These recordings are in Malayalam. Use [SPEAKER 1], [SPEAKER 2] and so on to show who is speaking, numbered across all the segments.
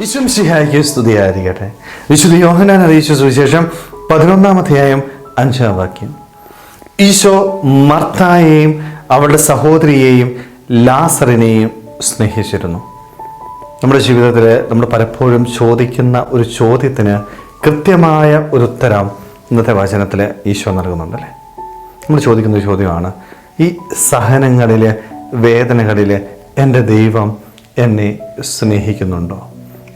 [SPEAKER 1] വിശ്വംസിഹായിക്ക് സ്തുതിയായിരിക്കട്ടെ. വിശുദ്ധ യോഹനാൻ അറിയിച്ച സുവിശേഷം പതിനൊന്നാം അധ്യായം അഞ്ചാം വാക്യം. ഈശോ മർത്തായെയും അവളുടെ സഹോദരിയെയും ലാസറിനെയും സ്നേഹിച്ചിരുന്നു. നമ്മുടെ ജീവിതത്തിൽ നമ്മൾ പലപ്പോഴും ചോദിക്കുന്ന ഒരു ചോദ്യത്തിന് കൃത്യമായ ഒരു ഉത്തരം ഇന്നത്തെ വചനത്തിൽ ഈശോ നൽകുന്നുണ്ടല്ലേ? നമ്മൾ ചോദിക്കുന്ന ഒരു ചോദ്യമാണ് ഈ സഹനങ്ങളിൽ വേദനകളിൽ എന്റെ ദൈവം എന്നെ സ്നേഹിക്കുന്നുണ്ടോ?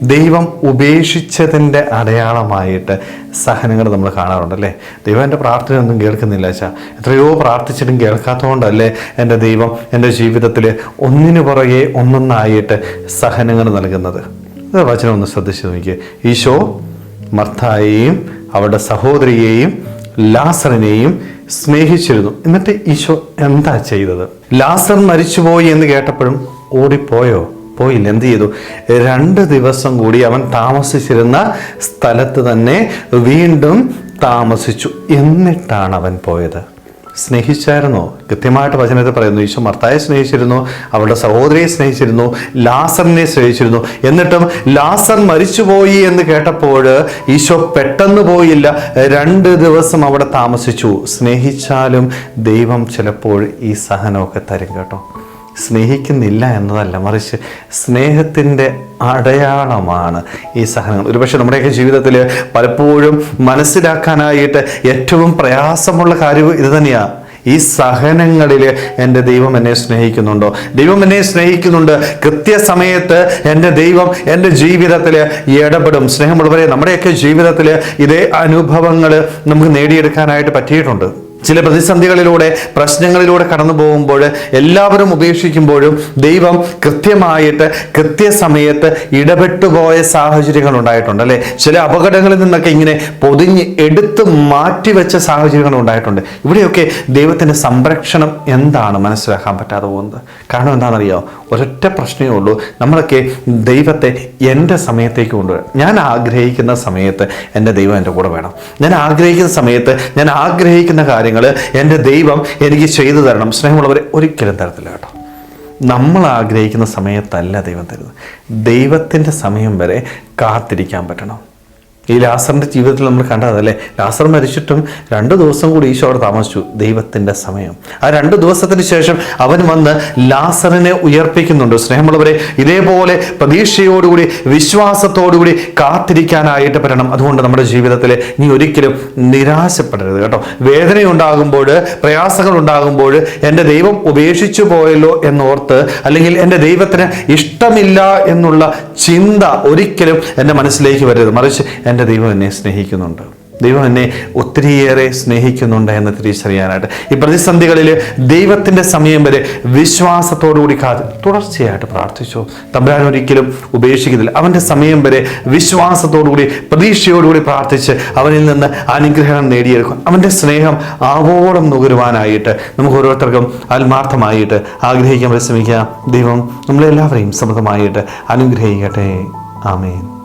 [SPEAKER 1] ദൈവം ഉപേക്ഷിച്ചതിന്റെ അടയാളമായിട്ട് സഹനങ്ങൾ നമ്മൾ കാണാറുണ്ട് അല്ലേ ദൈവം എന്റെ പ്രാർത്ഥനയൊന്നും കേൾക്കുന്നില്ല ചാ എത്രയോ പ്രാർത്ഥിച്ചിട്ടും കേൾക്കാത്തതുകൊണ്ടല്ലേ എന്റെ ദൈവം എന്റെ ജീവിതത്തിൽ ഒന്നിനു പുറകെ ഒന്നൊന്നായിട്ട് സഹനങ്ങൾ നൽകുന്നത്. വചനം ഒന്ന് ശ്രദ്ധിച്ചു നോക്കിയേ. ഈശോ മർത്തായെയും അവരുടെ സഹോദരിയെയും ലാസറിനെയും സ്നേഹിച്ചിരുന്നു. എന്നിട്ട് ഈശോ എന്താ ചെയ്തത്? ലാസർ മരിച്ചുപോയി എന്ന് കേട്ടപ്പോഴും ഓടിപ്പോയോ? പോയില്ല എന്ത് ചെയ്തു? രണ്ട് ദിവസം കൂടി അവൻ താമസിച്ചിരുന്ന സ്ഥലത്ത് തന്നെ വീണ്ടും താമസിച്ചു. എന്നിട്ടാണ് അവൻ പോയത്. സ്നേഹിച്ചായിരുന്നോ? കൃത്യമായിട്ട് വചനത്തിൽ പറയുന്നു ഈശോ മർത്തായെ സ്നേഹിച്ചിരുന്നു അവളുടെ സഹോദരിയെ സ്നേഹിച്ചിരുന്നു ലാസറിനെ സ്നേഹിച്ചിരുന്നു. എന്നിട്ടും ലാസർ മരിച്ചുപോയി എന്ന് കേട്ടപ്പോൾ ഈശോ പെട്ടെന്ന് പോയില്ല. രണ്ട് ദിവസം അവിടെ താമസിച്ചു. സ്നേഹിച്ചാലും ദൈവം ചിലപ്പോൾ ഈ സഹനമൊക്കെ തരും കേട്ടോ. സ്നേഹിക്കുന്നില്ല എന്നതല്ല മറിച്ച് സ്നേഹത്തിന്റെ അടയാളമാണ് ഈ സഹനങ്ങൾ. ഒരുപക്ഷെ നമ്മുടെയൊക്കെ ജീവിതത്തിൽ പലപ്പോഴും മനസ്സിലാക്കാനായിട്ട് ഏറ്റവും പ്രയാസമുള്ള കാര്യം ഇത് തന്നെയാണ് ഈ സഹനങ്ങളിൽ എന്റെ ദൈവം എന്നെ സ്നേഹിക്കുന്നുണ്ടോ? ദൈവം എന്നെ സ്നേഹിക്കുന്നുണ്ട്. കൃത്യസമയത്ത് എന്റെ ദൈവം എന്റെ ജീവിതത്തിൽ ഇടപെടും. സ്നേഹമുള്ളവരെ നമ്മുടെയൊക്കെ ജീവിതത്തിൽ ഇതേ അനുഭവങ്ങൾ നമുക്ക് നേടിയെടുക്കാനായിട്ട് പറ്റിയിട്ടുണ്ട്. ചില പ്രതിസന്ധികളിലൂടെ പ്രശ്നങ്ങളിലൂടെ കടന്നു പോകുമ്പോൾ എല്ലാവരും ഉപേക്ഷിക്കുമ്പോഴും ദൈവം കൃത്യമായിട്ട് കൃത്യസമയത്ത് ഇടപെട്ടുപോയ സാഹചര്യങ്ങൾ ഉണ്ടായിട്ടുണ്ട് അല്ലെ? ചില അപകടങ്ങളിൽ നിന്നൊക്കെ ഇങ്ങനെ പൊതിഞ്ഞ് എടുത്ത് മാറ്റിവെച്ച സാഹചര്യങ്ങൾ ഉണ്ടായിട്ടുണ്ട്. ഇവിടെയൊക്കെ ദൈവത്തിന്റെ സംരക്ഷണം എന്താണ് മനസ്സിലാക്കാൻ പറ്റാതെ പോകുന്നത്? കാരണം എന്താണെന്നറിയോ? ഒരൊറ്റ പ്രശ്നമേ ഉള്ളൂ. നമ്മളൊക്കെ ദൈവത്തെ എന്റെ സമയത്തേക്ക് കൊണ്ടുവരാം. ഞാൻ ആഗ്രഹിക്കുന്ന സമയത്ത് എന്റെ ദൈവം എന്റെ കൂടെ വേണം. ഞാൻ ആഗ്രഹിക്കുന്ന സമയത്ത് ഞാൻ ആഗ്രഹിക്കുന്ന കാര്യങ്ങൾ എന്റെ ദൈവം എനിക്ക് ചെയ്തു തരണം. സ്നേഹമുള്ളവരെ ഒരിക്കലും തരത്തില്ല കേട്ടോ. നമ്മൾ ആഗ്രഹിക്കുന്ന സമയത്തല്ല ദൈവം തരുന്നത്. ദൈവത്തിന്റെ സമയം വരെ കാത്തിരിക്കാൻ പറ്റണം. ഈ ലാസറിന്റെ ജീവിതത്തിൽ നമ്മൾ കണ്ടതല്ലേ? ലാസർ മരിച്ചിട്ടും രണ്ട് ദിവസം കൂടി ഈശോ അവിടെ താമസിച്ചു. ദൈവത്തിന്റെ സമയം. ആ രണ്ട് ദിവസത്തിന് ശേഷം അവൻ വന്ന് ലാസറിനെ ഉയർപ്പിക്കുന്നുണ്ട്. സ്നേഹമുള്ളവരെ ഇതേപോലെ പ്രതീക്ഷയോടുകൂടി വിശ്വാസത്തോടുകൂടി കാത്തിരിക്കാനായിട്ട് പറ്റണം അതുകൊണ്ട് നമ്മുടെ ജീവിതത്തിൽ നീ ഒരിക്കലും നിരാശപ്പെടരുത് കേട്ടോ. വേദനയുണ്ടാകുമ്പോൾ പ്രയാസങ്ങൾ ഉണ്ടാകുമ്പോൾ എന്റെ ദൈവം ഉപേക്ഷിച്ചു പോയല്ലോ എന്നോർത്ത് അല്ലെങ്കിൽ എന്റെ ദൈവത്തിന് ഇഷ്ടമില്ല എന്നുള്ള ചിന്ത ഒരിക്കലും എന്റെ മനസ്സിലേക്ക് വരരുത്. മറിച്ച് എന്റെ ദൈവം എന്നെ സ്നേഹിക്കുന്നുണ്ട്. ദൈവം എന്നെ ഒത്തിരിയേറെ സ്നേഹിക്കുന്നുണ്ട് എന്ന് തിരിച്ചറിയാനായിട്ട്. ഈ പ്രതിസന്ധികളിൽ ദൈവത്തിന്റെ സമയം വരെ വിശ്വാസത്തോടുകൂടി കാത് തുടർച്ചയായിട്ട് പ്രാർത്ഥിച്ചു. തമ്പുരാൻ ഒരിക്കലും ഉപേക്ഷിക്കുന്നില്ല. അവന്റെ സമയം വരെ വിശ്വാസത്തോടുകൂടി പ്രതീക്ഷയോടുകൂടി പ്രാർത്ഥിച്ച് അവനിൽ നിന്ന് അനുഗ്രഹം നേടിയെടുക്കും. അവന്റെ സ്നേഹം ആവോളം നുകരുവാനായിട്ട് നമുക്ക് ഓരോരുത്തർക്കും ആത്മാർത്ഥമായിട്ട് ആഗ്രഹിക്കാൻ പരിശ്രമിക്കാം. ദൈവം നമ്മളെല്ലാവരെയും സമൃദ്ധമായിട്ട് അനുഗ്രഹിക്കട്ടെ. ആമേൻ.